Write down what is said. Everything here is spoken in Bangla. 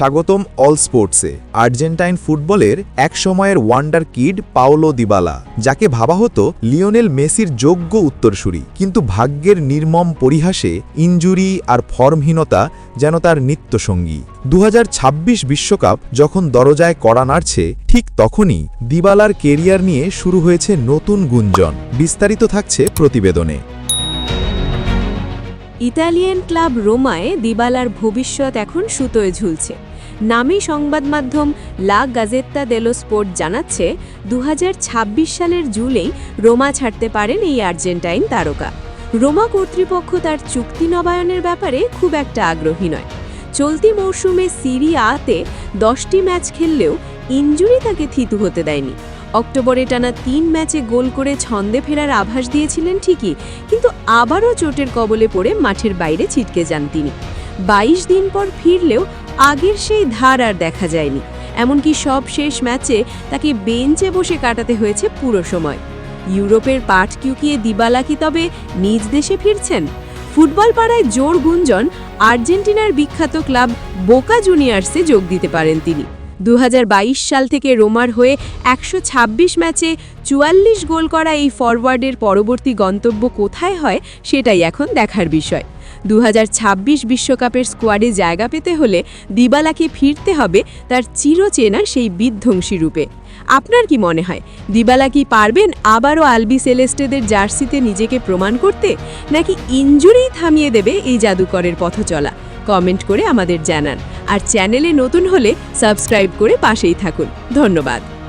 স্বাগতম অল স্পোর্টসে, আর্জেন্টাইন ফুটবলের এক সময়ের ওয়ান্ডার কিড পাওলো দিবালা, যাকে ভাবা হতো লিওনেল মেসির যোগ্য উত্তরসূরি। কিন্তু ভাগ্যের নির্মম পরিহাসে ইনজুরি আর ফর্মহীনতা যেন তার নিত্যসঙ্গী। দু বিশ্বকাপ যখন দরজায় কড়া নাড়ছে, ঠিক তখনই দিবালার কেরিয়ার নিয়ে শুরু হয়েছে নতুন গুঞ্জন। বিস্তারিত থাকছে প্রতিবেদনে। ইতালিয়ান ক্লাব রোমায় দিবালার ভবিষ্যৎ এখন সুতোয় ঝুলছে। নামী সংবাদ মাধ্যম লা গাজেত্তা দেলো স্পোর্ট জানাচ্ছে দু হাজার ছাব্বিশ সালের জুলেই রোমা ছাড়তে পারেন এই আর্জেন্টাইন তারকা। রোমা কর্তৃপক্ষ তার চুক্তি নবায়নের ব্যাপারে খুব একটা আগ্রহী নয়। চলতি মৌসুমে সিরি আতে দশটি ম্যাচ খেললেও ইঞ্জুরি তাকে থিতু হতে দেয়নি। অক্টোবরে টানা তিন ম্যাচে গোল করে ছন্দে ফেরার আভাস দিয়েছিলেন ঠিকই, কিন্তু আবারও চোটের কবলে পড়ে মাঠের বাইরে ছিটকে যান তিনি। ২২ দিন পর ফিরলেও আগের সেই ধার আর দেখা যায়নি। এমনকি সব শেষ ম্যাচে তাকে বেঞ্চে বসে কাটাতে হয়েছে পুরো সময়। ইউরোপের পাঠ কিউকিয়ে দিবালা কি তবে নিজ দেশে ফিরছেন? ফুটবল পাড়ায় জোর গুঞ্জন আর্জেন্টিনার বিখ্যাত ক্লাব বোকা জুনিয়ার্সে যোগ দিতে পারেন তিনি। দু হাজার বাইশ সাল থেকে রোমার হয়ে একশো ছাব্বিশ ম্যাচে চুয়াল্লিশ গোল করা এই ফরওয়ার্ডের পরবর্তী গন্তব্য কোথায় হয় সেটাই এখন দেখার বিষয়। দু বিশ্বকাপের স্কোয়াডে জায়গা পেতে হলে দিবালাকে ফিরতে হবে তার চিরচেনা সেই বিধ্বংসী রূপে। আপনার কি মনে হয়, দিবালা কি পারবেন আবারও আলবি সেলেস্টেদের জার্সিতে নিজেকে প্রমাণ করতে, নাকি ইঞ্জুরি থামিয়ে দেবে এই জাদুকরের পথ চলা? কমেন্ট করে আমাদের জানান। আর চ্যানেলে নতুন হলে সাবস্ক্রাইব করে পাশেই থাকুন। ধন্যবাদ।